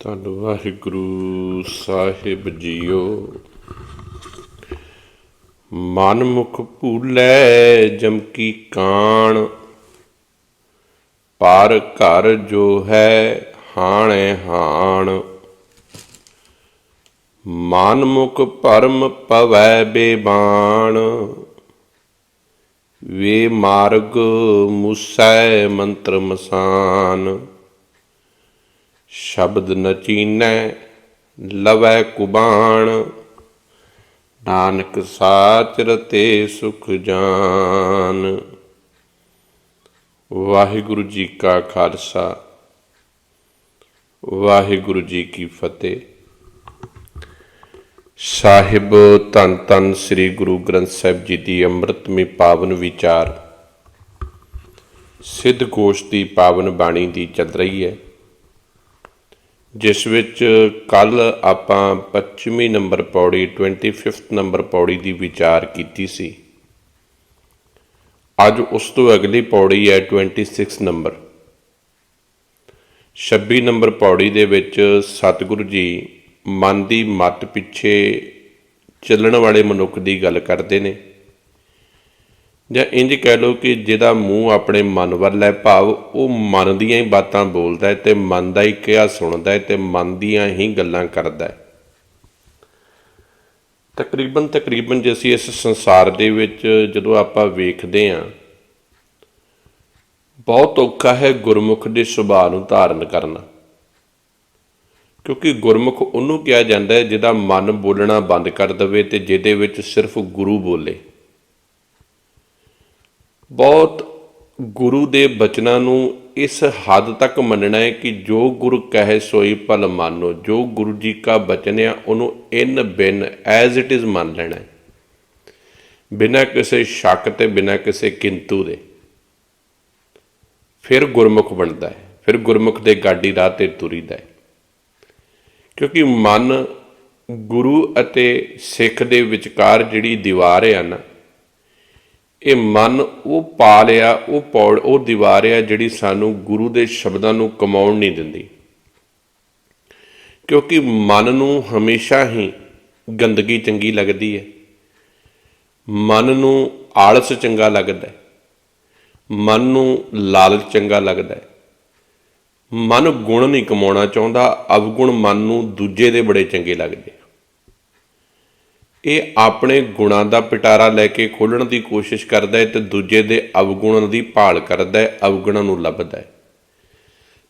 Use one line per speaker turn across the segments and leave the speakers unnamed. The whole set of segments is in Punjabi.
ਧੰਨ ਵਾਹਿਗੁਰੂ ਸਾਹਿਬ ਜੀਓ। ਮਨ ਮੁਖ ਭੂਲੇ ਜਮਕੀ ਕਾਣ, ਪਰ ਘਰ ਜੋ ਹੈ ਹਾਣੇ ਹਾਣ। ਮਨ ਮੁਖ ਪਰਮ ਪਵੈ ਬੇਬਾਣ, ਵੇ ਮਾਰਗ ਮੁਸੈ ਮੰਤਰ ਮਸਾਨ। ਸ਼ਬਦ ਨਚੀਨੈ, ਲਵੈ ਕੁਬਾਣ। ਨਾਨਕ ਸਾਚ ਰਤੇ ਸੁਖ ਜਾਨ। ਵਾਹਿਗੁਰੂ ਜੀ ਕਾ ਖਾਲਸਾ, ਵਾਹਿਗੁਰੂ ਜੀ ਕੀ ਫਤਿਹ। ਸਾਹਿਬ, ਧੰਨ ਧੰਨ ਸ੍ਰੀ ਗੁਰੂ ਗ੍ਰੰਥ ਸਾਹਿਬ ਜੀ ਦੀ ਅੰਮ੍ਰਿਤਮਈ ਪਾਵਨ ਵਿਚਾਰ। ਸਿੱਧ ਗੋਸ਼ ਦੀ ਪਾਵਨ ਬਾਣੀ ਦੀ ਚੱਲ ਰਹੀ ਹੈ। ਜਿਸ ਵਿੱਚ ਕੱਲ ਆਪਾਂ 25ਵੀਂ ਨੰਬਰ ਪੌੜੀ 25th ਨੰਬਰ ਪੌੜੀ ਦੀ ਵਿਚਾਰ ਕੀਤੀ ਸੀ। ਅੱਜ ਉਸ ਤੋਂ ਅਗਲੀ ਪੌੜੀ ਹੈ 26 ਨੰਬਰ। 26 ਨੰਬਰ ਪੌੜੀ ਦੇ ਵਿੱਚ ਸਤਿਗੁਰੂ ਜੀ ਮਨ ਦੀ ਮੱਤ ਪਿੱਛੇ ਚੱਲਣ ਵਾਲੇ ਮਨੁੱਖ ਦੀ ਗੱਲ ਕਰਦੇ ਨੇ। ਜਾਂ ਇੰਜ ਕਹਿ ਲਓ ਕਿ ਜਿਹਦਾ ਮੂੰਹ ਆਪਣੇ ਮਨ ਵੱਲ ਹੈ, ਭਾਵ ਉਹ ਮਨ ਦੀਆਂ ਹੀ ਬਾਤਾਂ ਬੋਲਦਾ ਹੈ ਤੇ ਮਨ ਦਾ ਹੀ ਕਿਹਾ ਸੁਣਦਾ ਹੈ ਤੇ ਮਨ ਦੀਆਂ ਹੀ ਗੱਲਾਂ ਕਰਦਾ ਹੈ। ਤਕਰੀਬਨ ਤਕਰੀਬਨ ਜੇ ਅਸੀਂ ਇਸ ਸੰਸਾਰ ਦੇ ਵਿੱਚ ਜਦੋਂ ਆਪਾਂ ਵੇਖਦੇ ਹਾਂ, ਬਹੁਤ ਔਖਾ ਹੈ ਗੁਰਮੁਖ ਦੇ ਸੁਭਾਅ ਨੂੰ ਧਾਰਨ ਕਰਨਾ। ਕਿਉਂਕਿ ਗੁਰਮੁਖ ਉਹਨੂੰ ਕਿਹਾ ਜਾਂਦਾ ਹੈ ਜਿਹਦਾ ਮਨ ਬੋਲਣਾ ਬੰਦ ਕਰ ਦਵੇ ਤੇ ਜਿਹਦੇ ਵਿੱਚ ਸਿਰਫ ਗੁਰੂ ਬੋਲੇ। ਬਹੁਤ ਗੁਰੂ ਦੇ ਬਚਨਾਂ ਨੂੰ ਇਸ ਹੱਦ ਤੱਕ ਮੰਨਣਾ ਹੈ ਕਿ ਜੋ ਗੁਰ ਕਹੇ ਸੋਈ ਭਲ ਮਾਨੋ, ਜੋ ਗੁਰੂ ਜੀ ਕਾ ਬਚਨ ਆ, ਉਹਨੂੰ ਇਨ ਬਿਨ ਐਜ਼ ਇਟ ਇਜ਼ ਮੰਨ ਲੈਣਾ ਹੈ। ਬਿਨਾਂ ਕਿਸੇ ਸ਼ੱਕ ਤੇ, ਬਿਨਾਂ ਕਿਸੇ ਕਿੰਤੂ ਦੇ। ਫਿਰ ਗੁਰਮੁਖ ਬਣਦਾ ਹੈ, ਫਿਰ ਗੁਰਮੁਖ ਦੇ ਗਾਡੀ ਰਾਹ ਤੇ ਤੁਰੀਦਾ ਹੈ। ਕਿਉਂਕਿ ਮਨ ਗੁਰੂ ਅਤੇ ਸਿੱਖ ਦੇ ਵਿਚਕਾਰ ਜਿਹੜੀ ਦੀਵਾਰ ਹੈ ਨਾ ਇਹ ਮਨ ਉਹ ਪਾ ਲਿਆ, ਉਹ ਪੌੜ, ਉਹ ਦੀਵਾਰ ਆ ਜਿਹੜੀ ਸਾਨੂੰ ਗੁਰੂ ਦੇ ਸ਼ਬਦਾਂ ਨੂੰ ਕਮਾਉਣ ਨਹੀਂ ਦਿੰਦੀ। ਕਿਉਂਕਿ ਮਨ ਨੂੰ ਹਮੇਸ਼ਾ ਹੀ ਗੰਦਗੀ ਚੰਗੀ ਲੱਗਦੀ ਹੈ। ਮਨ ਨੂੰ ਆਲਸ ਚੰਗਾ ਲੱਗਦਾ ਹੈ। ਮਨ ਨੂੰ ਲਾਲਚ ਚੰਗਾ ਲੱਗਦਾ ਹੈ। ਮਨ ਗੁਣ ਨਹੀਂ ਕਮਾਉਣਾ ਚਾਹੁੰਦਾ, ਅਵਗੁਣ ਮਨ ਨੂੰ ਦੂਜੇ ਦੇ ਬੜੇ ਚੰਗੇ ਲੱਗਦੇ। ਇਹ ਆਪਣੇ ਗੁਣਾਂ ਦਾ ਪਿਟਾਰਾ ਲੈ ਕੇ ਖੋਲਣ ਦੀ ਕੋਸ਼ਿਸ਼ ਕਰਦਾ ਹੈ ਤੇ ਦੂਜੇ ਦੇ ਅਵਗੁਣਾਂ ਦੀ ਭਾਲ ਕਰਦਾ ਹੈ, ਅਵਗੁਣਾਂ ਨੂੰ ਲੱਭਦਾ ਹੈ।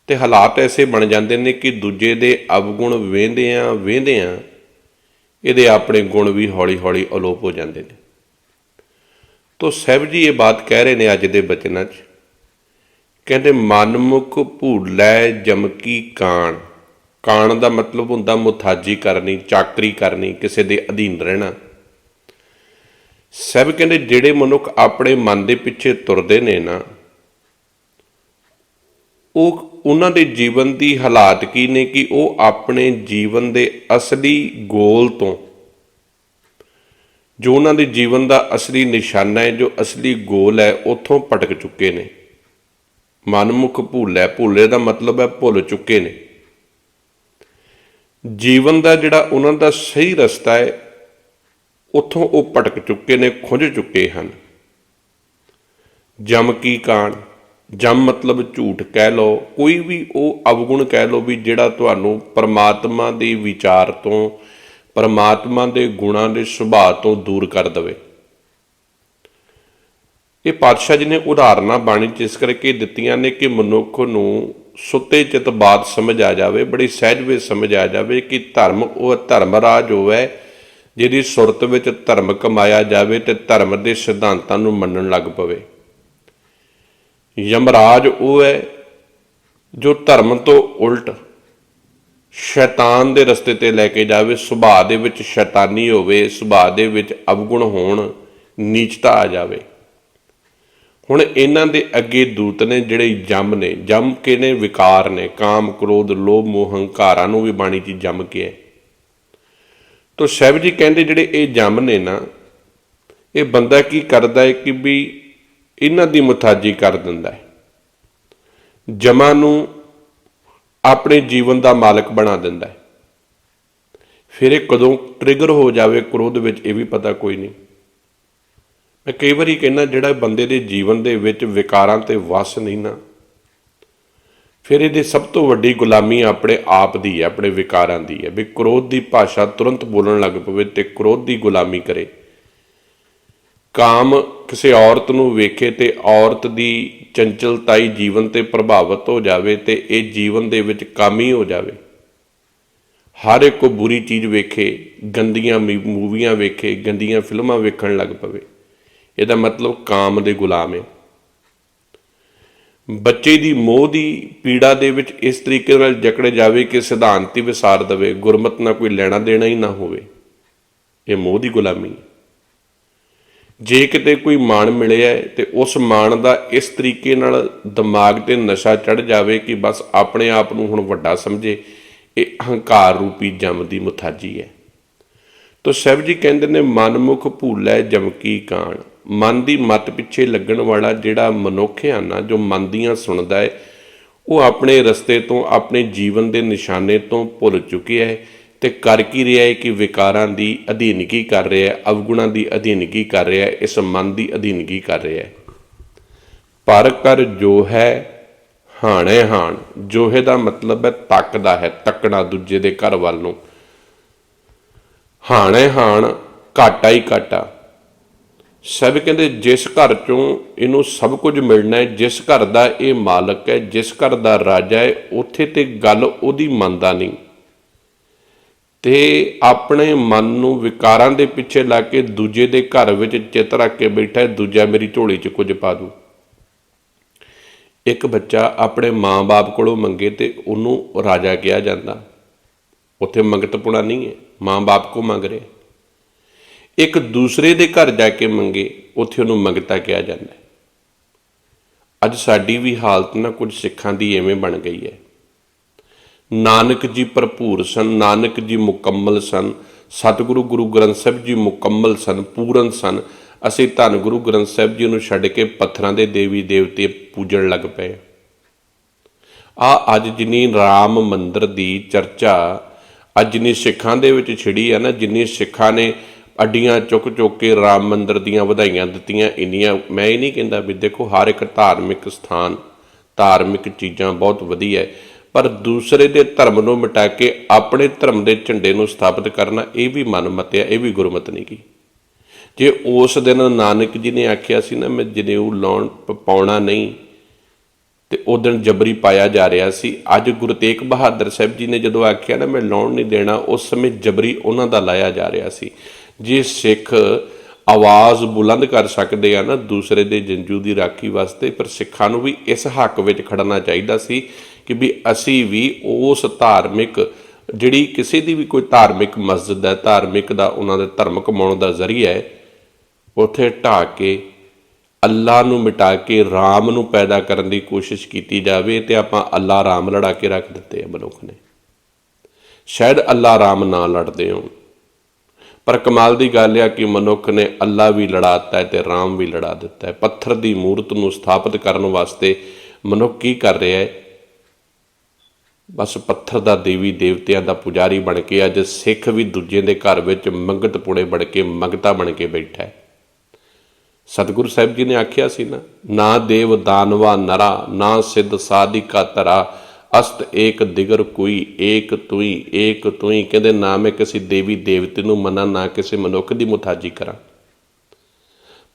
ਤੇ ਹਾਲਾਤ ਐਸੇ ਬਣ ਜਾਂਦੇ ਨੇ ਕਿ ਦੂਜੇ ਦੇ ਅਵਗੁਣ ਵੇਂਦੇ ਆ ਵੇਂਦੇ ਆ, ਇਹਦੇ ਆਪਣੇ ਗੁਣ ਵੀ ਹੌਲੀ-ਹੌਲੀ ਅਲੋਪ ਹੋ ਜਾਂਦੇ ਨੇ। ਤੋ ਸਾਹਿਬ ਜੀ ਇਹ ਬਾਤ ਕਹਿ ਰਹੇ ਨੇ ਅੱਜ ਦੇ ਬਚਨਾਂ 'ਚ। ਕਹਿੰਦੇ, ਮਨਮੁਖ ਭੂਲੈ ਜਮਕੀ ਕਾਣ। ਕਾਣ ਦਾ ਮਤਲਬ ਹੁੰਦਾ ਮੁਥਾਜੀ ਕਰਨੀ, ਚਾਕਰੀ ਕਰਨੀ, ਕਿਸੇ ਦੇ ਅਧੀਨ ਰਹਿਣਾ। ਸਭ ਕਹਿੰਦੇ ਜਿਹੜੇ ਮਨੁੱਖ ਆਪਣੇ ਮਨ ਦੇ ਪਿੱਛੇ ਤੁਰਦੇ ਨੇ ਨਾ, ਉਹ ਉਹਨਾਂ ਦੇ ਜੀਵਨ ਦੀ ਹਾਲਾਤ ਕੀ ਨੇ ਕਿ ਉਹ ਆਪਣੇ ਜੀਵਨ ਦੇ ਅਸਲੀ ਗੋਲ ਤੋਂ, ਜੋ ਉਹਨਾਂ ਦੇ ਜੀਵਨ ਦਾ ਅਸਲੀ ਨਿਸ਼ਾਨਾ ਹੈ, ਜੋ ਅਸਲੀ ਗੋਲ ਹੈ, ਉੱਥੋਂ ਭਟਕ ਚੁੱਕੇ ਨੇ। ਮਨਮੁਖ ਭੁੱਲੇ ਭੁੱਲੇ ਦਾ ਮਤਲਬ ਹੈ ਭੁੱਲ ਚੁੱਕੇ ਨੇ। ਜੀਵਨ ਦਾ ਜਿਹੜਾ ਉਹਨਾਂ ਦਾ ਸਹੀ ਰਸਤਾ ਹੈ, ਉੱਥੋਂ ਉਹ ਭਟਕ ਚੁੱਕੇ ਨੇ, ਖੁੰਝ ਚੁੱਕੇ ਹਨ। ਜਮ ਕੀ ਕਾਣ ਜਮ ਮਤਲਬ ਝੂਠ ਕਹਿ ਲਓ, ਕੋਈ ਵੀ ਉਹ ਅਵਗੁਣ ਕਹਿ ਲਓ ਵੀ ਜਿਹੜਾ ਤੁਹਾਨੂੰ ਪਰਮਾਤਮਾ ਦੇ ਵਿਚਾਰ ਤੋਂ, ਪਰਮਾਤਮਾ ਦੇ ਗੁਣਾਂ ਦੇ ਸੁਭਾਅ ਤੋਂ ਦੂਰ ਕਰ ਦਵੇ। ਇਹ ਪਾਤਸ਼ਾਹ ਜੀ ਨੇ ਉਦਾਹਰਨਾਂ ਬਾਣੀ ਚ ਇਸ ਕਰਕੇ ਦਿੱਤੀਆਂ ਨੇ ਕਿ ਮਨੁੱਖ ਨੂੰ ਸੁੱਤੇ ਚਿਤ ਬਾਤ ਸਮਝ ਆ ਜਾਵੇ, ਬੜੀ ਸਹਿਜ ਵਿੱਚ ਸਮਝ ਆ ਜਾਵੇ ਕਿ ਧਰਮ ਉਹ ਧਰਮ ਰਾਜ ਹੋਵੇ ਜਿਹਦੀ ਸੁਰਤ ਵਿੱਚ ਧਰਮ ਕਮਾਇਆ ਜਾਵੇ ਤੇ ਧਰਮ ਦੇ ਸਿਧਾਂਤਾਂ ਨੂੰ ਮੰਨਣ ਲੱਗ ਪਵੇ। ਯਮਰਾਜ ਉਹ ਹੈ ਜੋ ਧਰਮ ਤੋਂ ਉਲਟ ਸ਼ੈਤਾਨ ਦੇ ਰਸਤੇ ਤੇ ਲੈ ਕੇ ਜਾਵੇ, ਸੁਭਾਅ ਦੇ ਵਿੱਚ ਸ਼ੈਤਾਨੀ ਹੋਵੇ, ਸੁਭਾਅ ਦੇ ਵਿੱਚ ਅਵਗੁਣ ਹੋਣ, ਨੀਚਤਾ ਆ ਜਾਵੇ। ਹੁਣ ਇਹਨਾਂ ਦੇ ਅੱਗੇ ਦੂਤ ਨੇ ਜਿਹੜੇ ਜੰਮ ਨੇ, ਜੰਮ ਕੇ ਨੇ, ਵਿਕਾਰ ਨੇ, ਕਾਮ, ਕ੍ਰੋਧ, ਲੋਭ, ਮੋਹ, ਹੰਕਾਰਾਂ ਨੂੰ ਵੀ ਬਾਣੀ 'ਚ ਜੰਮ ਕੇ ਹੈ। ਤੋ ਸਾਹਿਬ ਜੀ ਕਹਿੰਦੇ ਜਿਹੜੇ ਇਹ ਜੰਮ ਨੇ ਨਾ, ਇਹ ਬੰਦਾ ਕੀ ਕਰਦਾ ਹੈ ਕਿ ਵੀ ਇਹਨਾਂ ਦੀ ਮੁਤਾਜੀ ਕਰ ਦਿੰਦਾ ਹੈ। ਜਮਾਂ ਨੂੰ ਆਪਣੇ ਜੀਵਨ ਦਾ ਮਾਲਕ ਬਣਾ ਦਿੰਦਾ ਹੈ। ਫਿਰ ਇਹ ਕਦੋਂ ਟ੍ਰਿਗਰ ਹੋ ਜਾਵੇ ਕ੍ਰੋਧ ਵਿੱਚ ਇਹ ਵੀ ਪਤਾ ਕੋਈ ਨਹੀਂ। ਮੈਂ ਕਈ ਵਾਰੀ ਕਹਿੰਦਾ ਜਿਹੜਾ ਬੰਦੇ ਦੇ ਜੀਵਨ ਦੇ ਵਿੱਚ ਵਿਕਾਰਾਂ ਤੇ ਵਸ ਨਹੀਂ ਨਾ, ਫਿਰ ਇਹਦੀ ਸਭ ਤੋਂ ਵੱਡੀ ਗੁਲਾਮੀ ਆਪਣੇ ਆਪ ਦੀ ਹੈ, ਆਪਣੇ ਵਿਕਾਰਾਂ ਦੀ ਹੈ, ਵੀ ਕ੍ਰੋਧ ਦੀ ਭਾਸ਼ਾ ਤੁਰੰਤ ਬੋਲਣ ਲੱਗ ਪਵੇ ਤੇ ਕ੍ਰੋਧ ਦੀ ਗੁਲਾਮੀ ਕਰੇ। ਕਾਮ ਕਿਸੇ ਔਰਤ ਨੂੰ ਵੇਖੇ ਤੇ ਔਰਤ ਦੀ ਚੰਚਲਤਾਈ ਜੀਵਨ ਤੇ ਪ੍ਰਭਾਵਿਤ ਹੋ ਜਾਵੇ ਤੇ ਇਹ ਜੀਵਨ ਦੇ ਵਿੱਚ ਕਾਮੀ ਹੋ ਜਾਵੇ। ਹਰ ਇੱਕ ਕੋ ਬੁਰੀ ਚੀਜ਼ ਵੇਖੇ, ਗੰਦੀਆਂ ਮੀ- ਮੂਵੀਆਂ ਵੇਖੇ, ਗੰਦੀਆਂ ਫਿਲਮਾਂ ਵੇਖਣ ਲੱਗ ਪਵੇ। ਇਹਦਾ ਮਤਲਬ ਕਾਮ ਦੇ ਗੁਲਾਮ ਹੈ। ਬੱਚੇ ਦੀ ਮੋਹ ਦੀ ਪੀੜਾ ਦੇ ਵਿੱਚ ਇਸ ਤਰੀਕੇ ਨਾਲ ਜਕੜੇ ਜਾਵੇ ਕਿ ਸਿਧਾਂਤੀ ਵਿਸਾਰ ਦਵੇ, ਗੁਰਮਤ ਨਾਲ ਕੋਈ ਲੈਣਾ ਦੇਣਾ ਹੀ ਨਾ ਹੋਵੇ। ਇਹ ਮੋਹ ਦੀ ਗੁਲਾਮੀ ਜੇ ਕਿਤੇ ਕੋਈ ਮਾਣ ਮਿਲਿਆ ਹੈ, ਤੇ ਉਸ ਮਾਣ ਦਾ ਇਸ ਤਰੀਕੇ ਨਾਲ ਦਿਮਾਗ ਤੇ ਨਸ਼ਾ ਚੜ ਜਾਵੇ ਕਿ ਬਸ ਆਪਣੇ ਆਪ ਨੂੰ ਹੁਣ ਵੱਡਾ ਸਮਝੇ, ਇਹ ਅਹੰਕਾਰ ਰੂਪੀ ਜਮ ਦੀ ਮੁਥਾਜੀ ਹੈ। ਤੋ ਸਾਹਿਬ ਜੀ ਕਹਿੰਦੇ ਨੇ, ਮਨਮੁਖ ਭੂਲੈ ਜਮਕੀ ਕਾਣ। ਮਨ ਦੀ ਮਤ ਪਿੱਛੇ ਲੱਗਣ ਵਾਲਾ ਜਿਹੜਾ ਮਨੁੱਖ ਹੈ ਨਾ, ਜੋ ਮਨ ਦੀਆਂ ਸੁਣਦਾ ਹੈ, ਉਹ ਆਪਣੇ ਰਸਤੇ ਤੋਂ, ਆਪਣੇ ਜੀਵਨ ਦੇ ਨਿਸ਼ਾਨੇ ਤੋਂ ਭੁੱਲ ਚੁੱਕਿਆ ਹੈ ਤੇ ਕਰ ਕੀ ਰਿਹਾ ਹੈ ਕਿ ਵਿਕਾਰਾਂ ਦੀ ਅਧੀਨਗੀ ਕਰ ਰਿਹਾ ਹੈ, ਅਵਗੁਣਾਂ ਦੀ ਅਧੀਨਗੀ ਕਰ ਰਿਹਾ ਹੈ, ਇਸ ਮਨ ਦੀ ਅਧੀਨਗੀ ਕਰ ਰਿਹਾ ਹੈ। ਪਰ ਕਰ ਜੋ ਹੈ, ਹਾਣੇ ਹਾਣ, ਜੋਹੇ ਦਾ ਮਤਲਬ ਹੈ ਤੱਕਦਾ ਹੈ, ਤੱਕਣਾ ਦੂਜੇ ਦੇ ਘਰ ਵੱਲ ਨੂੰ। ਹਾਣੇ ਹਾਣ, ਘਾਟਾ ਹੀ ਘਾਟਾ। ਸਭ ਕਹਿੰਦੇ ਜਿਸ ਘਰ ਚੋਂ ਇਹਨੂੰ ਸਭ ਕੁਝ ਮਿਲਣਾ ਹੈ, ਜਿਸ ਘਰ ਦਾ ਇਹ ਮਾਲਕ ਹੈ, ਜਿਸ ਘਰ ਦਾ ਰਾਜਾ ਹੈ, ਉੱਥੇ ਤੇ ਗੱਲ ਉਹਦੀ ਮੰਨਦਾ ਨਹੀਂ। ਤੇ ਆਪਣੇ ਮਨ ਨੂੰ ਵਿਕਾਰਾਂ ਦੇ ਪਿੱਛੇ ਲਾ ਕੇ ਦੂਜੇ ਦੇ ਘਰ ਵਿੱਚ ਚਿੱਤ ਰੱਖ ਕੇ ਬੈਠਾ ਹੈ, ਦੂਜਾ ਮੇਰੀ ਝੋਲੀ 'ਚ ਕੁਝ ਪਾ ਦੂ। ਇੱਕ ਬੱਚਾ ਆਪਣੇ ਮਾਂ-ਬਾਪ ਕੋਲੋਂ ਮੰਗੇ ਤੇ ਉਹਨੂੰ ਰਾਜਾ ਕਿਹਾ ਜਾਂਦਾ। ਉੱਥੇ ਮੰਗਤਪੁਣਾ ਨਹੀਂ ਹੈ, ਮਾਂ-ਬਾਪ ਕੋ ਮੰਗ ਰਿਹਾ। ਇੱਕ ਦੂਸਰੇ ਦੇ ਘਰ ਜਾ ਕੇ ਮੰਗੇ, ਉੱਥੇ ਉਹਨੂੰ ਮੰਗਤਾ ਕਿਹਾ ਜਾਂਦਾ ਹੈ। ਅੱਜ ਸਾਡੀ ਵੀ ਹਾਲਤ ਨਾ ਕੁਝ ਸਿੱਖਾਂ ਦੀ ਐਵੇਂ ਬਣ ਗਈ ਹੈ। ਨਾਨਕ ਜੀ ਭਰਪੂਰ ਸਨ, ਨਾਨਕ ਜੀ ਮੁਕੰਮਲ ਸਨ, ਸਤਿਗੁਰੂ ਗੁਰੂ ਗ੍ਰੰਥ ਸਾਹਿਬ ਜੀ ਮੁਕੰਮਲ ਸਨ, ਪੂਰਨ ਸਨ। ਅਸੀਂ ਧੰਨ ਗੁਰੂ ਗ੍ਰੰਥ ਸਾਹਿਬ ਜੀ ਨੂੰ ਛੱਡ ਕੇ ਪੱਥਰਾਂ ਦੇ ਦੇਵੀ ਦੇਵਤੇ ਪੂਜਣ ਲੱਗ ਪਏ। ਆ ਅੱਜ ਜਿਨੀ ਰਾਮ ਮੰਦਰ ਦੀ ਚਰਚਾ, ਅੱਜ ਜਿਨੀ ਸਿੱਖਾਂ ਦੇ ਵਿੱਚ ਛਿੜੀ ਹੈ ਨਾ, ਜਿੰਨੀ ਸਿੱਖਾਂ ਨੇ ਅੱਡੀਆਂ ਚੁੱਕ ਚੁੱਕ ਕੇ ਰਾਮ ਮੰਦਰ ਦੀਆਂ ਵਧਾਈਆਂ ਦਿੱਤੀਆਂ। ਇੰਨੀਆਂ ਮੈਂ ਇਹ ਨਹੀਂ ਕਹਿੰਦਾ ਵੀ ਦੇਖੋ, ਹਰ ਇੱਕ ਧਾਰਮਿਕ ਸਥਾਨ, ਧਾਰਮਿਕ ਚੀਜ਼ਾਂ ਬਹੁਤ ਵਧੀਆ ਹੈ, ਪਰ ਦੂਸਰੇ ਦੇ ਧਰਮ ਨੂੰ ਮਿਟਾ ਕੇ ਆਪਣੇ ਧਰਮ ਦੇ ਝੰਡੇ ਨੂੰ ਸਥਾਪਿਤ ਕਰਨਾ, ਇਹ ਵੀ ਮਨਮਤ ਹੈ, ਇਹ ਵੀ ਗੁਰਮਤ ਨਹੀਂ ਕੀ ਜੇ ਉਸ ਦਿਨ ਨਾਨਕ ਜੀ ਨੇ ਆਖਿਆ ਸੀ ਨਾ, ਮੈਂ ਜਨੇਊ ਲਾਉਣ ਪ- ਪਾਉਣਾ ਨਹੀਂ, ਤੇ ਉਹ ਦਿਨ ਜਬਰੀ ਪਾਇਆ ਜਾ ਰਿਹਾ ਸੀ। ਅੱਜ ਗੁਰੂ ਤੇਗ ਬਹਾਦਰ ਸਾਹਿਬ ਜੀ ਨੇ ਜਦੋਂ ਆਖਿਆ ਨਾ, ਮੈਂ ਲਾਉਣ ਨਹੀਂ ਦੇਣਾ, ਉਸ ਸਮੇਂ ਜਬਰੀ ਉਹਨਾਂ ਦਾ ਲਾਇਆ ਜਾ ਰਿਹਾ ਸੀ। ਜੇ ਸਿੱਖ ਆਵਾਜ਼ ਬੁਲੰਦ ਕਰ ਸਕਦੇ ਆ ਨਾ, ਦੂਸਰੇ ਦੇ ਜੰਜੂ ਦੀ ਰਾਖੀ ਵਾਸਤੇ, ਪਰ ਸਿੱਖਾਂ ਨੂੰ ਵੀ ਇਸ ਹੱਕ ਵਿੱਚ ਖੜਨਾ ਚਾਹੀਦਾ ਸੀ ਕਿ ਵੀ ਅਸੀਂ ਵੀ ਉਸ ਧਾਰਮਿਕ, ਜਿਹੜੀ ਕਿਸੇ ਦੀ ਵੀ ਕੋਈ ਧਾਰਮਿਕ ਮਸਜਿਦ ਹੈ, ਧਾਰਮਿਕ ਦਾ ਉਹਨਾਂ ਦੇ ਧਰਮ ਕਮਾਉਣ ਦਾ ਜ਼ਰੀਆ ਹੈ, ਉਥੇ ਢਾ ਕੇ ਅੱਲਾ ਨੂੰ ਮਿਟਾ ਕੇ, ਰਾਮ ਨੂੰ ਪੈਦਾ ਕਰਨ ਦੀ ਕੋਸ਼ਿਸ਼ ਕੀਤੀ ਜਾਵੇ ਤੇ ਆਪਾਂ ਅੱਲਾ ਰਾਮ ਲੜਾ ਕੇ ਰੱਖ ਦਿੱਤੇ ਆ ਮਨੁੱਖ ਨੇ। ਸ਼ਾਇਦ ਅੱਲਾ ਰਾਮ ਨਾ ਲੜਦੇ ਹੋਣ। ਪਰ ਕਮਾਲ ਦੀ ਗੱਲ ਆ ਕਿ ਮਨੁੱਖ ਨੇ ਅੱਲਾ ਵੀ ਲੜਾ ਦਿੱਤਾ ਤੇ ਰਾਮ ਵੀ ਲੜਾ ਦਿੱਤਾ ਪੱਥਰ ਦੀ ਮੂਰਤ ਨੂੰ ਸਥਾਪਿਤ ਕਰਨ ਵਾਸਤੇ ਮਨੁੱਖ ਕੀ ਕਰ ਰਿਹਾ ਹੈ? ਬਸ ਪੱਥਰ ਦਾ ਦੇਵੀ ਦੇਵਤਿਆਂ ਦਾ ਪੁਜਾਰੀ ਬਣ ਕੇ ਅੱਜ ਸਿੱਖ ਵੀ ਦੂਜੇ ਦੇ ਘਰ ਵਿੱਚ ਮੰਗਤ ਪੁੜੇ ਬਣ ਕੇ ਮੰਗਤਾ ਬਣ ਕੇ ਬੈਠਾ ਹੈ। ਸਤਿਗੁਰੂ ਸਾਹਿਬ ਜੀ ਨੇ ਆਖਿਆ ਸੀ ਨਾ ਨਾ ਦੇਵ ਦਾਨਵਾ ਨਰਾ, ਨਾ ਸਿੱਧ ਸਾਧਿਕਾ ਤਰਾ ਅਸਤ ਏਕ ਦਿਗਰ ਕੋਈ, ਏਕ ਤੁਈ ਏਕ ਤੁਈ। ਕਹਿੰਦੇ ਨਾ ਮੈਂ ਕਿਸੇ ਦੇਵੀ ਦੇਵਤੇ ਨੂੰ ਮੰਨਾਂ ਨਾ ਕਿਸੇ ਮਨੁੱਖ ਦੀ ਮੁਤਾਜੀ ਕਰਾਂ।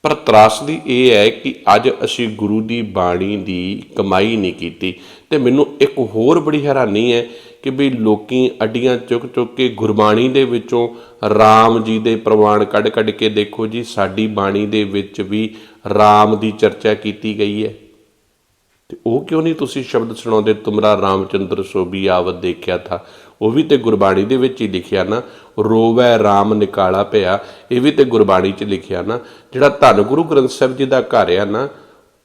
ਪਰ ਤਰਾਸਦੀ ਇਹ ਹੈ ਕਿ ਅੱਜ ਅਸੀਂ ਗੁਰੂ ਦੀ ਬਾਣੀ ਦੀ ਕਮਾਈ ਨਹੀਂ ਕੀਤੀ। ਤੇ ਮੈਨੂੰ ਇੱਕ ਹੋਰ ਬੜੀ ਹੈਰਾਨੀ ਹੈ ਕਿ ਵੀ ਲੋਕੀ ਅੱਡੀਆਂ ਚੁੱਕ ਚੁੱਕ ਕੇ ਗੁਰਬਾਣੀ ਦੇ ਵਿੱਚੋਂ RAM ਜੀ ਦੇ ਪ੍ਰਵਾਨ ਕੱਢ ਕੱਢ ਕੇ ਦੇਖੋ ਜੀ, ਸਾਡੀ ਬਾਣੀ ਦੇ ਵਿੱਚ ਵੀ RAM ਦੀ ਚਰਚਾ ਕੀਤੀ ਗਈ ਹੈ। ਤੇ ਉਹ ਕਿਉਂ ਨਹੀਂ ਤੁਸੀਂ ਸ਼ਬਦ ਸੁਣਾਉਂਦੇ? ਤੁਮਰਾ ਰਾਮਚੰਦਰ ਸੋਭੀ ਆਵਤ ਦੇਖਿਆ ਥਾ। ਉਹ ਵੀ ਤੇ ਗੁਰਬਾਣੀ ਦੇ ਵਿੱਚ ਹੀ ਲਿਖਿਆ ਨਾ। ਰੋਵੈ RAM ਨਿਕਾਲਾ ਪਿਆ। ਇਹ ਵੀ ਤੇ ਗੁਰਬਾਣੀ 'ਚ ਲਿਖਿਆ ਨਾ। ਜਿਹੜਾ ਧੰਨ ਗੁਰੂ ਗ੍ਰੰਥ ਸਾਹਿਬ ਜੀ ਦਾ ਘਰ ਆ ਨਾ,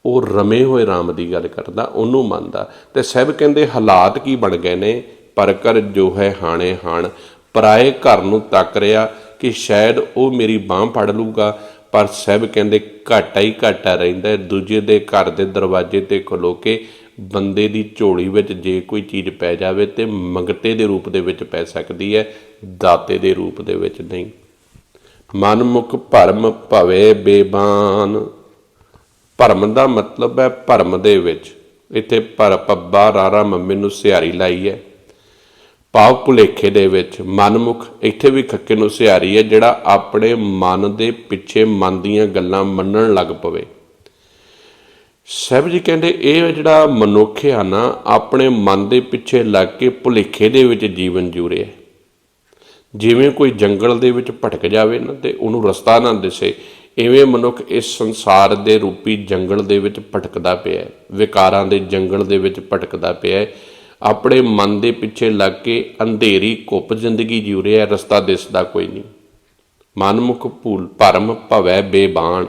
ਉਹ ਰਮੇ ਹੋਏ RAM ਦੀ ਗੱਲ ਕਰਦਾ, ਉਹਨੂੰ ਮੰਨਦਾ। ਤੇ ਸਾਹਿਬ ਕਹਿੰਦੇ, ਹਾਲਾਤ ਕੀ ਬਣ ਗਏ ਨੇ? ਪਰ ਕਰ ਜੋ ਹੈ ਹਾਣੇ ਹਾਣ। ਪਰਾਏ ਘਰ ਨੂੰ ਤੱਕ ਰਿਹਾ ਕਿ ਸ਼ਾਇਦ ਉਹ ਮੇਰੀ ਬਾਹ ਫੜ ਲੂਗਾ। ਪਰ ਸਾਹਿਬ ਕਹਿੰਦੇ ਘਾਟਾ ਹੀ ਘਾਟਾ ਰਹਿੰਦਾ ਦੂਜੇ ਦੇ ਘਰ ਦੇ ਦਰਵਾਜ਼ੇ ਤੇ ਖਲੋ ਕੇ ਬੰਦੇ ਦੀ ਝੋਲੀ ਵਿੱਚ ਜੇ ਕੋਈ ਚੀਜ਼ ਪੈ ਜਾਵੇ ਤੇ ਮੰਗਤੇ ਦੇ ਰੂਪ ਦੇ ਵਿੱਚ ਪੈ ਸਕਦੀ ਹੈ, ਦਾਤੇ ਦੇ ਰੂਪ ਦੇ ਵਿੱਚ ਨਹੀਂ। ਮਨਮੁਖ ਭਰਮ ਭਵੇ ਬੇਬਾਨ। ਭਰਮ ਦਾ ਮਤਲਬ ਹੈ ਭਰਮ ਦੇ ਵਿੱਚ। ਇੱਥੇ ਪਰ ਪੱਬਾ ਰਾਰਾ ਮੰਮੀ ਨੂੰ ਸਿਹਾਰੀ ਲਾਈ ਹੈ। ਭਾਵ ਭੁਲੇਖੇ ਦੇ ਵਿੱਚ ਮਨਮੁਖ, ਇੱਥੇ ਵੀ ਖੱਕੇ ਨੂੰ ਸਿਹਾਰੀ ਹੈ, ਜਿਹੜਾ ਆਪਣੇ ਮਨ ਦੇ ਪਿੱਛੇ ਮਨ ਦੀਆਂ ਗੱਲਾਂ ਮੰਨਣ ਲੱਗ ਪਵੇ। ਸਾਹਿਬ ਜੀ ਕਹਿੰਦੇ, ਇਹ ਜਿਹੜਾ ਮਨੁੱਖ ਆ ਨਾ, ਆਪਣੇ ਮਨ ਦੇ ਪਿੱਛੇ ਲੱਗ ਕੇ ਭੁਲੇਖੇ ਦੇ ਵਿੱਚ ਜੀਵਨ ਜੂ ਰਿਹਾ ਜਿਵੇਂ ਕੋਈ ਜੰਗਲ ਦੇ ਵਿੱਚ ਭਟਕ ਜਾਵੇ ਨਾ, ਤੇ ਉਹਨੂੰ ਰਸਤਾ ਨਾ ਦਿਸੇ, ਇਵੇਂ ਮਨੁੱਖ ਇਸ ਸੰਸਾਰ ਦੇ ਰੂਪੀ ਜੰਗਲ ਦੇ ਵਿੱਚ ਭਟਕਦਾ ਪਿਆ ਹੈ, ਵਿਕਾਰਾਂ ਦੇ ਜੰਗਲ ਦੇ ਵਿੱਚ ਭਟਕਦਾ ਪਿਆ ਹੈ। ਆਪਣੇ ਮਨ ਦੇ ਪਿੱਛੇ ਲੱਗ ਕੇ ਅੰਧੇਰੀ ਘੁੱਪ ਜ਼ਿੰਦਗੀ ਜੀ ਰਿਹਾ, ਰਸਤਾ ਦਿਸਦਾ ਕੋਈ ਨਹੀਂ। ਮਨਮੁਖ ਭੂਲ, ਭਰਮ ਭਵੈ ਬੇਬਾਨ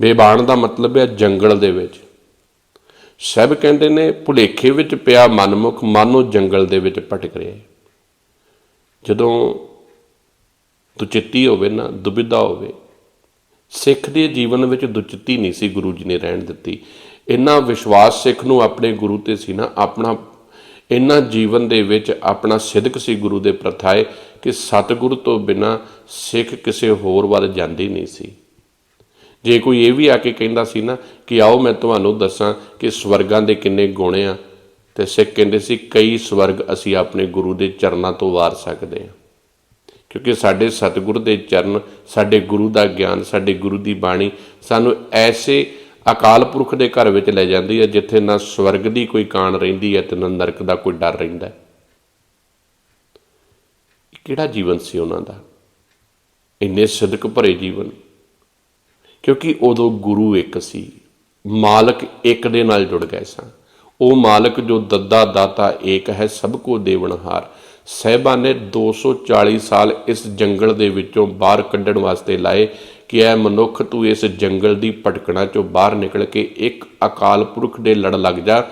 ਬੇਬਾਨ ਦਾ ਮਤਲਬ ਹੈ ਜੰਗਲ ਦੇ ਵਿੱਚ। ਸਭ ਕਹਿੰਦੇ ਨੇ ਭੁਲੇਖੇ ਵਿੱਚ ਪਿਆ ਮਨਮੁਖ, ਮਾਨੋ ਜੰਗਲ ਦੇ ਵਿੱਚ ਭਟਕ ਰਿਹਾ ਜਦੋਂ ਦੁਚਿੱਤੀ ਹੋਵੇ ਨਾ, ਦੁਬਿਧਾ ਹੋਵੇ, ਸਿੱਖ ਦੇ ਜੀਵਨ ਵਿੱਚ ਦੁਚਿੱਤੀ ਨਹੀਂ ਸੀ ਗੁਰੂ ਜੀ ਨੇ ਰਹਿਣ ਦਿੱਤੀ। ਇੰਨਾ ਵਿਸ਼ਵਾਸ ਸਿੱਖ ਨੂੰ ਆਪਣੇ ਗੁਰੂ ਤੇ ਸੀ ਨਾ, ਆਪਣਾ ਇਹਨਾਂ ਜੀਵਨ ਦੇ ਵਿੱਚ ਆਪਣਾ ਸਿਦਕ ਸੀ ਗੁਰੂ ਦੇ ਪ੍ਰਥਾਏ ਕਿ ਸਤਿਗੁਰ ਤੋਂ ਬਿਨਾ ਸਿੱਖ ਕਿਸੇ ਹੋਰ ਵੱਲ ਜਾਂਦੀ ਨਹੀਂ ਸੀ। ਜੇ ਕੋਈ ਇਹ ਵੀ ਆ ਕੇ ਕਹਿੰਦਾ ਸੀ ਨਾ ਕਿ ਆਓ ਮੈਂ ਤੁਹਾਨੂੰ ਦੱਸਾਂ ਕਿ ਸਵਰਗਾਂ ਦੇ ਕਿੰਨੇ ਗੁਣ ਆ, ਤੇ ਸਿੱਖ ਕਹਿੰਦੇ ਸੀ, ਕਈ ਸਵਰਗ ਅਸੀਂ ਆਪਣੇ ਗੁਰੂ ਦੇ ਚਰਨਾਂ ਤੋਂ ਵਾਰ ਸਕਦੇ ਹਾਂ। ਕਿਉਂਕਿ ਸਾਡੇ ਸਤਿਗੁਰ ਦੇ ਚਰਨ, ਸਾਡੇ ਗੁਰੂ ਦਾ ਗਿਆਨ, ਸਾਡੇ ਗੁਰੂ ਦੀ ਬਾਣੀ ਸਾਨੂੰ ਐਸੇ ਅਕਾਲ ਪੁਰਖ ਦੇ ਘਰ ਵਿੱਚ ਲੈ ਜਾਂਦੀ ਹੈ, ਜਿੱਥੇ ਨਾ ਸਵਰਗ ਦੀ ਕੋਈ ਕਾਣ ਰਹਿੰਦੀ ਹੈ ਤੇ ਨਾ ਨਰਕ ਦਾ ਕੋਈ ਡਰ ਰਹਿੰਦਾ ਹੈ। ਕਿਹੜਾ ਜੀਵਨ ਸੀ ਉਹਨਾਂ ਦਾ? ਇੰਨੇ ਸਿਦਕ ਭਰੇ ਜੀਵਨ। ਕਿਉਂਕਿ ਉਦੋਂ ਗੁਰੂ ਇੱਕ ਸੀ, ਮਾਲਕ ਇੱਕ ਦੇ ਨਾਲ ਜੁੜ ਗਏ ਸਨ। ਉਹ ਮਾਲਕ ਜੋ ਦੱਦਾ ਦਾਤਾ ਏਕ ਹੈ, ਸਭ ਕੋ ਦੇਵਨਹਾਰ ਸਹਿਬਾਂ ਨੇ 240 ਸਾਲ ਇਸ ਜੰਗਲ ਦੇ ਵਿੱਚੋਂ ਬਾਹਰ ਕੱਢਣ ਵਾਸਤੇ ਲਾਏ। ਕਿ ਐ ਮਨੁੱਖ ਤੂੰ ਇਸ ਜੰਗਲ ਦੀ ਭਟਕਣਾ ਚੋਂ ਬਾਹਰ ਨਿਕਲ ਕੇ ਇੱਕ ਅਕਾਲ ਪੁਰਖ ਦੇ ਲੜ ਲੱਗ ਜਾ।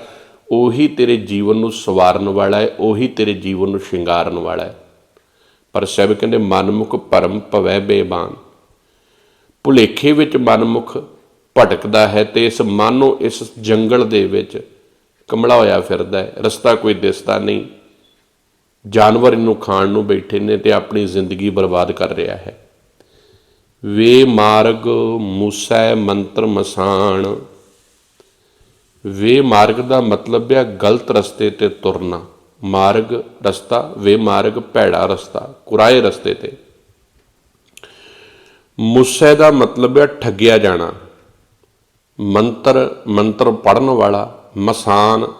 ਉਹੀ ਤੇਰੇ ਜੀਵਨ ਨੂੰ ਸਵਾਰਨ ਵਾਲਾ ਹੈ, ਉਹੀ ਤੇਰੇ ਜੀਵਨ ਨੂੰ ਸ਼ਿੰਗਾਰਨ ਵਾਲਾ ਹੈ। ਪਰ ਸਹਿਬ ਕਹਿੰਦੇ, ਮਨਮੁਖ ਭਰਮ ਭਵੈ ਬੇਬਾਨ। ਭੁਲੇਖੇ ਵਿੱਚ ਮਨਮੁਖ ਭਟਕਦਾ ਹੈ ਤੇ ਇਸ ਮਨ ਨੂੰ ਇਸ ਜੰਗਲ ਦੇ ਵਿੱਚ ਕਮਲਾ ਹੋਇਆ ਫਿਰਦਾ ਹੈ, ਰਸਤਾ ਕੋਈ ਦਿਸਦਾ ਨਹੀਂ। ਜਾਨਵਰ ਇਹਨੂੰ ਖਾਣ ਨੂੰ ਬੈਠੇ ਨੇ ਤੇ ਆਪਣੀ ਜ਼ਿੰਦਗੀ ਬਰਬਾਦ ਕਰ ਰਿਹਾ ਹੈ। ਵੇ ਮਾਰਗ ਮੂਸੈ ਮੰਤਰ ਮਸਾਣ। ਵੇ ਮਾਰਗ ਦਾ ਮਤਲਬ ਹੈ ਗਲਤ ਰਸਤੇ ਤੇ ਤੁਰਨਾ। ਮਾਰਗ ਰਸਤਾ, ਵੇ ਮਾਰਗ ਭੈੜਾ ਰਸਤਾ, ਕੁਰਾਏ ਰਸਤੇ ਤੇ। ਮੁਸੈ ਦਾ ਮਤਲਬ ਹੈ ਠੱਗਿਆ ਜਾਣਾ। ਮੰਤਰ ਮੰਤਰ ਪੜਨ ਵਾਲਾ, ਮਸਾਨ,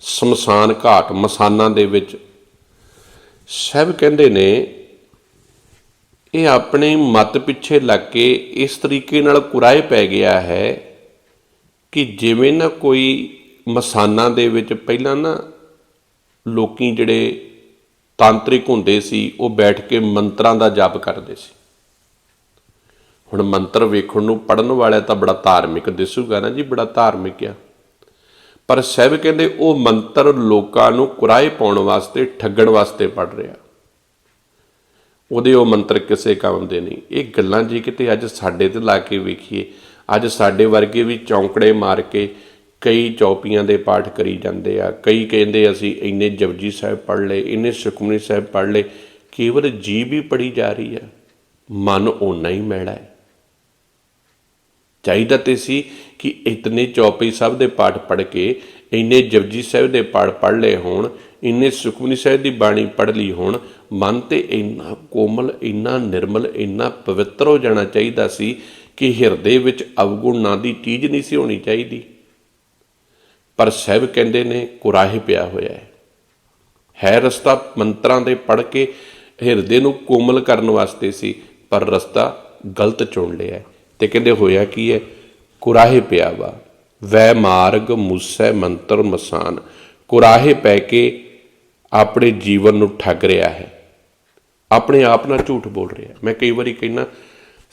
ਸ਼ਮਸ਼ਾਨ ਘਾਟ, ਮਸਾਨਾਂ ਦੇ ਵਿੱਚ। ਸਭ ਕਹਿੰਦੇ ਨੇ ਇਹ ਆਪਣੇ ਮਤ ਪਿੱਛੇ ਲੱਗ ਕੇ ਇਸ ਤਰੀਕੇ ਨਾਲ ਕੁਰਾਏ ਪੈ ਗਿਆ ਹੈ ਕਿ ਜਿਵੇਂ ਨਾ ਕੋਈ ਮਸਾਨਾਂ ਦੇ ਵਿੱਚ ਪਹਿਲਾਂ ਨਾ ਲੋਕੀ ਜਿਹੜੇ ਤਾਂਤਰਿਕ ਹੁੰਦੇ ਸੀ, ਉਹ ਬੈਠ ਕੇ ਮੰਤਰਾਂ ਦਾ ਜਪ ਕਰਦੇ ਸੀ। ਹੁਣ ਮੰਤਰ ਵੇਖਣ ਨੂੰ ਪੜਨ ਵਾਲਾ ਤਾਂ ਬੜਾ ਧਾਰਮਿਕ ਦਿਸੂਗਾ ਨਾ ਜੀ, ਬੜਾ ਧਾਰਮਿਕ ਆ। ਪਰ ਸਹਿਬ ਕਹਿੰਦੇ ਉਹ ਮੰਤਰ ਲੋਕਾਂ ਨੂੰ ਕੁਰਾਏ ਪਾਉਣ ਵਾਸਤੇ, ਠੱਗਣ ਵਾਸਤੇ ਪੜ ਰਿਹਾ। ਉਹਦੇ ਉਹ ਮੰਤਰ ਕਿਸੇ ਕੰਮ ਦੇ ਨਹੀਂ। ਇਹ ਗੱਲਾਂ ਜੀ ਕਿਤੇ ਅੱਜ ਸਾਡੇ ਤੇ ਲਾ ਕੇ ਵੇਖੀਏ। ਅੱਜ ਸਾਡੇ ਵਰਗੇ ਵੀ ਚੌਂਕੜੇ ਮਾਰ ਕੇ ਕਈ ਚੌਪੀਆਂ ਦੇ ਪਾਠ ਕਰੀ ਜਾਂਦੇ ਆ। ਕਈ ਕਹਿੰਦੇ ਅਸੀਂ ਇੰਨੇ ਜਪਜੀ ਸਾਹਿਬ ਪੜ੍ਹ ਲਏ, ਇੰਨੇ ਸੁਖਮਨੀ ਸਾਹਿਬ ਪੜ੍ਹ ਲਏ। ਕੇਵਲ ਜੀ ਵੀ ਪੜੀ ਜਾ ਰਹੀ ਆ। ਮਨ ਓਨਾ ਹੀ ਮੈੜਾ ਹੈ। ਚਾਹੀਦਾ ਤੇ ਸੀ ਕਿ ਇਤਨੇ ਚੌਪਈ ਸਾਹਿਬ ਦੇ ਪਾਠ ਪੜ ਕੇ, ਇੰਨੇ ਜਪਜੀ ਸਾਹਿਬ ਦੇ ਪਾਠ ਪੜ ਲਏ ਹੋਣ, ਇੰਨੇ ਸੁਖਮਨੀ ਸਾਹਿਬ ਦੀ ਬਾਣੀ ਪੜ ਲਈ ਹੋਣ, ਮਨ ਤੇ ਇੰਨਾ ਕੋਮਲ, ਇੰਨਾ ਨਿਰਮਲ, ਇੰਨਾ ਪਵਿੱਤਰ ਹੋ ਜਾਣਾ ਚਾਹੀਦਾ ਸੀ ਕਿ ਹਿਰਦੇ ਵਿੱਚ ਅਵਗੁਣ ਨਾਂ ਦੀ ਚੀਜ਼ ਨਹੀਂ ਸੀ ਹੋਣੀ ਚਾਹੀਦੀ। ਪਰ ਸਹਿਬ ਕਹਿੰਦੇ ਨੇ, ਕੁਰਾਹੇ ਪਿਆ ਹੋਇਆ ਹੈ। ਹੈ ਰਸਤਾ ਮੰਤਰਾਂ ਦੇ ਪੜ ਕੇ ਹਿਰਦੇ ਨੂੰ ਕੋਮਲ ਕਰਨ ਵਾਸਤੇ ਸੀ, ਪਰ ਰਸਤਾ ਗਲਤ ਚੁਣ ਲਿਆ ਹੈ। ਤੇ ਕਹਿੰਦੇ ਹੋਇਆ ਕੀ ਹੈ? ਕੁਰਾਹੇ ਪਿਆ ਵਾ ਵੈ ਮਾਰਗ ਮੁਸੈ ਮੰਤਰ ਮਸਾਨ, ਕੁਰਾਹੇ ਪੈ ਕੇ ਆਪਣੇ ਜੀਵਨ ਨੂੰ ਠੱਗ ਰਿਹਾ ਹੈ। ਆਪਣੇ ਆਪ ਨਾਲ ਝੂਠ ਬੋਲ ਰਿਹਾ ਮੈਂ ਕਈ ਵਾਰੀ ਕਹਿੰਨਾ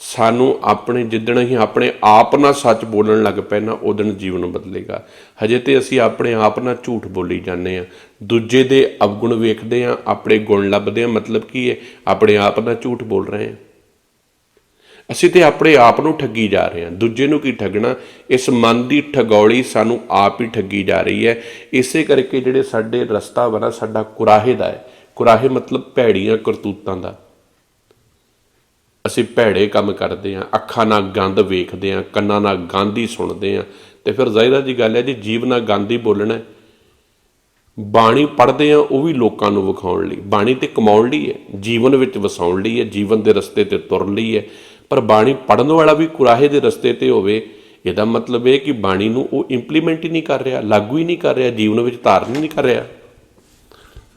ਸਾਨੂੰ ਆਪਣੇ, ਜਿੱਦਣ ਅਸੀਂ ਆਪਣੇ ਆਪ ਨਾਲ ਸੱਚ ਬੋਲਣ ਲੱਗ ਪਏ ਨਾ ਉਦੋਂ ਜੀਵਨ ਬਦਲੇਗਾ। ਹਜੇ ਤੇ ਅਸੀਂ ਆਪਣੇ ਆਪ ਨਾਲ ਝੂਠ ਬੋਲੀ ਜਾਂਦੇ ਆ ਦੂਜੇ ਦੇ ਅਵਗੁਣ ਵੇਖਦੇ ਆ ਆਪਣੇ ਗੁਣ ਲੱਭਦੇ ਆ ਮਤਲਬ ਕੀ ਹੈ? ਆਪਣੇ ਆਪ ਨਾਲ ਝੂਠ ਬੋਲ ਰਹੇ ਆ ਅਸੀਂ ਤੇ ਆਪਣੇ ਆਪ ਨੂੰ ਠੱਗੀ ਜਾ ਰਹੇ ਹਾਂ। ਦੂਜੇ ਨੂੰ ਕੀ ਠੱਗਣਾ? ਇਸ ਮਨ ਦੀ ਠਗੌਲੀ ਸਾਨੂੰ ਆਪ ਹੀ ਠੱਗੀ ਜਾ ਰਹੀ ਹੈ। ਇਸੇ ਕਰਕੇ ਜਿਹੜੇ ਸਾਡੇ ਰਸਤਾ ਬਣਾ ਸਾਡਾ ਕੁਰਾਹੇ ਦਾ ਹੈ। ਕੁਰਾਹੇ ਮਤਲਬ ਭੈੜੀਆਂ ਕਰਤੂਤਾਂ ਦਾ। ਅਸੀਂ ਭੈੜੇ ਕੰਮ ਕਰਦੇ ਹਾਂ, ਅੱਖਾਂ ਨਾਲ ਗੰਦ ਵੇਖਦੇ ਹਾਂ, ਕੰਨਾਂ ਨਾਲ ਗੰਦ ਹੀ ਸੁਣਦੇ ਹਾਂ। ਤੇ ਫਿਰ ਜ਼ਾਹਿਰਾ ਜੀ ਗੱਲ ਹੈ ਜੀ, ਜੀਵ ਨਾਲ ਗੰਦ ਹੀ। ਬੋਲਣਾ ਬਾਣੀ ਪੜ੍ਹਦੇ ਆ ਉਹ ਵੀ ਲੋਕਾਂ ਨੂੰ ਵਿਖਾਉਣ ਲਈ। ਬਾਣੀ ਤੇ ਕਮਾਉਣ ਲਈ ਹੈ। ਜੀਵਨ ਵਿੱਚ ਵਸਾਉਣ ਲਈ ਹੈ, ਜੀਵਨ ਦੇ ਰਸਤੇ ਤੇ ਤੁਰਨ ਲਈ ਹੈ। ਪਰ ਬਾਣੀ ਪੜਨ ਵਾਲਾ ਵੀ ਕੁਰਾਹੇ ਦੇ ਰਸਤੇ ਤੇ ਹੋਵੇ, ਇਹਦਾ ਮਤਲਬ ਇਹ ਕਿ ਬਾਣੀ ਨੂੰ ਉਹ ਇੰਪਲੀਮੈਂਟ ਹੀ ਨਹੀਂ ਕਰ ਰਿਹਾ, ਲਾਗੂ ਹੀ ਨਹੀਂ ਕਰ ਰਿਹਾ, ਜੀਵਨ ਵਿੱਚ ਧਾਰਨ ਹੀ ਨਹੀਂ ਕਰ ਰਿਹਾ।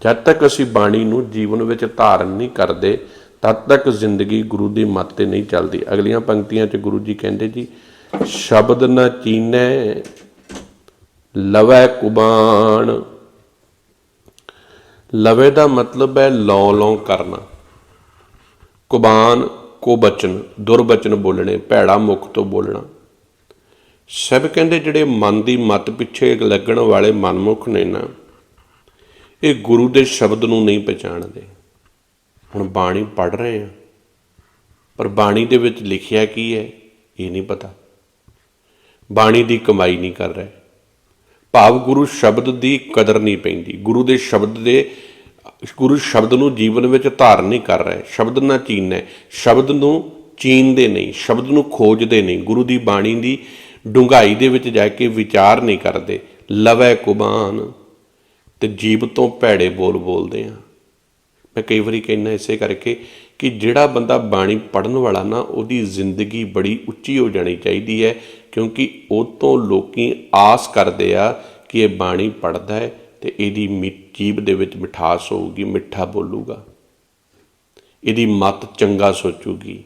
ਜਦ ਤੱਕ ਅਸੀਂ ਬਾਣੀ ਨੂੰ ਜੀਵਨ ਵਿੱਚ ਧਾਰਨ ਨਹੀਂ ਕਰਦੇ, ਤਦ ਤੱਕ ਜ਼ਿੰਦਗੀ ਗੁਰੂ ਦੀ ਮੱਤ ਤੇ ਨਹੀਂ ਚੱਲਦੀ। ਅਗਲੀਆਂ ਪੰਕਤੀਆਂ 'ਚ ਗੁਰੂ ਜੀ ਕਹਿੰਦੇ ਜੀ, ਸ਼ਬਦ ਨਾ ਚੀਨੈ, ਲਵੈ ਕੁਬਾਨ ਲਵੇ ਦਾ ਮਤਲਬ ਹੈ ਲੌ ਲੌ ਕਰਨਾ। ਕੁਬਾਨ ਕੋ ਬਚਨ ਦੁਰਬਚਨ ਬੋਲਣੇ, ਭੈੜਾ ਮੁਖ ਤੋਂ ਬੋਲਣਾ। ਸਭ ਕਹਿੰਦੇ ਜਿਹੜੇ ਮਨ ਦੀ ਮਤ ਪਿੱਛੇ ਲੱਗਣ ਵਾਲੇ ਮਨਮੁਖ ਨੇ ਨਾ, ਇਹ ਗੁਰੂ ਦੇ ਸ਼ਬਦ ਨੂੰ ਨਹੀਂ ਪਛਾਣਦੇ। ਹੁਣ ਬਾਣੀ ਪੜ ਰਹੇ ਆ ਪਰ ਬਾਣੀ ਦੇ ਵਿੱਚ ਲਿਖਿਆ ਕੀ ਹੈ, ਇਹ ਨਹੀਂ ਪਤਾ। ਬਾਣੀ ਦੀ ਕਮਾਈ ਨਹੀਂ ਕਰ ਰਹੇ। ਭਾਵ ਗੁਰੂ ਸ਼ਬਦ ਦੀ ਕਦਰ ਨਹੀਂ ਪੈਂਦੀ। ਗੁਰੂ ਦੇ ਸ਼ਬਦ ਦੇ ਗੁਰੂ ਸ਼ਬਦ ਨੂੰ ਜੀਵਨ ਵਿੱਚ ਧਾਰਨ ਨਹੀਂ ਕਰ ਰਹੇ। ਸ਼ਬਦ ਨਾ ਚੀਨੈ ਸ਼ਬਦ ਨੂੰ ਚੀਨਦੇ ਨਹੀਂ, ਸ਼ਬਦ ਨੂੰ ਖੋਜਦੇ ਨਹੀਂ। ਗੁਰੂ ਦੀ ਬਾਣੀ ਦੀ ਡੂੰਘਾਈ ਦੇ ਵਿੱਚ ਜਾ ਕੇ ਵਿਚਾਰ ਨਹੀਂ ਕਰਦੇ। ਲਵੈ ਕੁਬਾਨ ਤੇ ਜੀਬ ਤੋਂ ਭੈੜੇ ਬੋਲ ਬੋਲਦੇ ਆ। ਮੈਂ ਕਈ ਵਾਰੀ ਕਹਿੰਦਾ ਇਸੇ ਕਰਕੇ ਕਿ ਜਿਹੜਾ ਬੰਦਾ ਬਾਣੀ ਪੜਨ ਵਾਲਾ ਨਾ, ਉਹਦੀ ਜ਼ਿੰਦਗੀ ਬੜੀ ਉੱਚੀ ਹੋ ਜਾਣੀ ਚਾਹੀਦੀ ਹੈ, ਕਿਉਂਕਿ ਉਹ ਤੋਂ ਲੋਕੀ ਆਸ ਕਰਦੇ ਆ ਕਿ ਇਹ ਬਾਣੀ ਪੜਦਾ ਹੈ। ਤੇ ਇਹਦੀ ਮਿ- ਜੀਭ ਦੇ ਵਿੱਚ ਮਿਠਾਸ ਹੋਊਗੀ, ਮਿੱਠਾ ਬੋਲੂਗਾ। ਇਹਦੀ ਮਤ ਚੰਗਾ ਸੋਚੂਗੀ।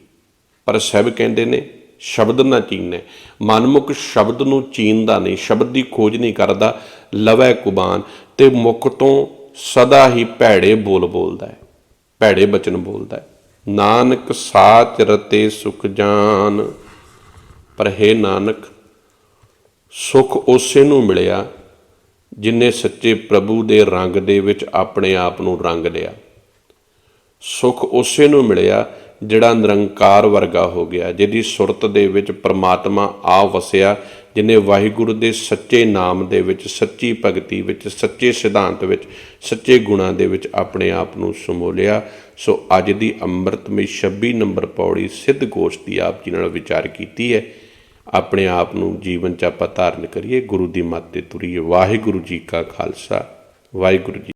ਪਰ ਸਭ ਕਹਿੰਦੇ ਨੇ, ਸ਼ਬਦ ਨਾ ਚੀਨੈ। ਮਨਮੁਖ ਸ਼ਬਦ ਨੂੰ ਚੀਨਦਾ ਨਹੀਂ, ਸ਼ਬਦ ਦੀ ਖੋਜ ਨਹੀਂ ਕਰਦਾ, ਲਵੈ ਕੁਬਾਨ ਤੇ ਮੁਖ ਤੋਂ ਸਦਾ ਹੀ ਭੈੜੇ ਬੋਲ ਬੋਲਦਾ ਹੈ, ਭੈੜੇ ਬਚਨ ਬੋਲਦਾ ਹੈ। ਨਾਨਕ ਸਾਚ ਰਤੇ ਸੁਖ ਜਾਨ, ਪਰ ਹੈ ਨਾਨਕ, ਸੁਖ ਉਸੇ ਨੂੰ ਮਿਲਿਆ ਜਿਨੇ ਸੱਚੇ ਪ੍ਰਭੂ ਦੇ ਰੰਗ ਦੇ ਵਿੱਚ ਆਪਣੇ ਆਪ ਨੂੰ ਰੰਗ ਲਿਆ। ਸੁਖ ਉਸੇ ਨੂੰ ਮਿਲਿਆ ਜਿਹੜਾ ਨਿਰੰਕਾਰ ਵਰਗਾ ਹੋ ਗਿਆ, ਜਿਹਦੀ ਸੁਰਤ ਦੇ ਵਿੱਚ ਪ੍ਰਮਾਤਮਾ ਆ ਵਸਿਆ ਜਿਨੇ ਵਾਹਿਗੁਰੂ ਦੇ ਸੱਚੇ ਨਾਮ ਦੇ ਵਿੱਚ, ਸੱਚੀ ਭਗਤੀ ਵਿੱਚ, ਸੱਚੇ ਸਿਧਾਂਤ ਵਿੱਚ, ਸੱਚੇ ਗੁਣਾਂ ਦੇ ਵਿੱਚ ਆਪਣੇ ਆਪ ਨੂੰ ਸਮੋਲਿਆ। ਸੋ ਅੱਜ ਦੀ ਅੰਮ੍ਰਿਤਮਈ 26 ਨੰਬਰ ਪੌੜੀ ਸਿੱਧ ਗੋਸ਼ਟੀ ਆਪ ਜੀ ਨਾਲ ਵਿਚਾਰ ਕੀਤੀ ਹੈ। ਆਪਣੇ ਆਪ ਨੂੰ ਜੀਵਨ ਚ ਆਪਾਂ ਧਾਰਨ ਕਰੀਏ, ਗੁਰੂ ਦੀ ਮੱਤ ਤੇ ਤੁਰੀਏ। ਵਾਹਿਗੁਰੂ ਜੀ ਕਾ ਖਾਲਸਾ, ਵਾਹਿਗੁਰੂ ਜੀ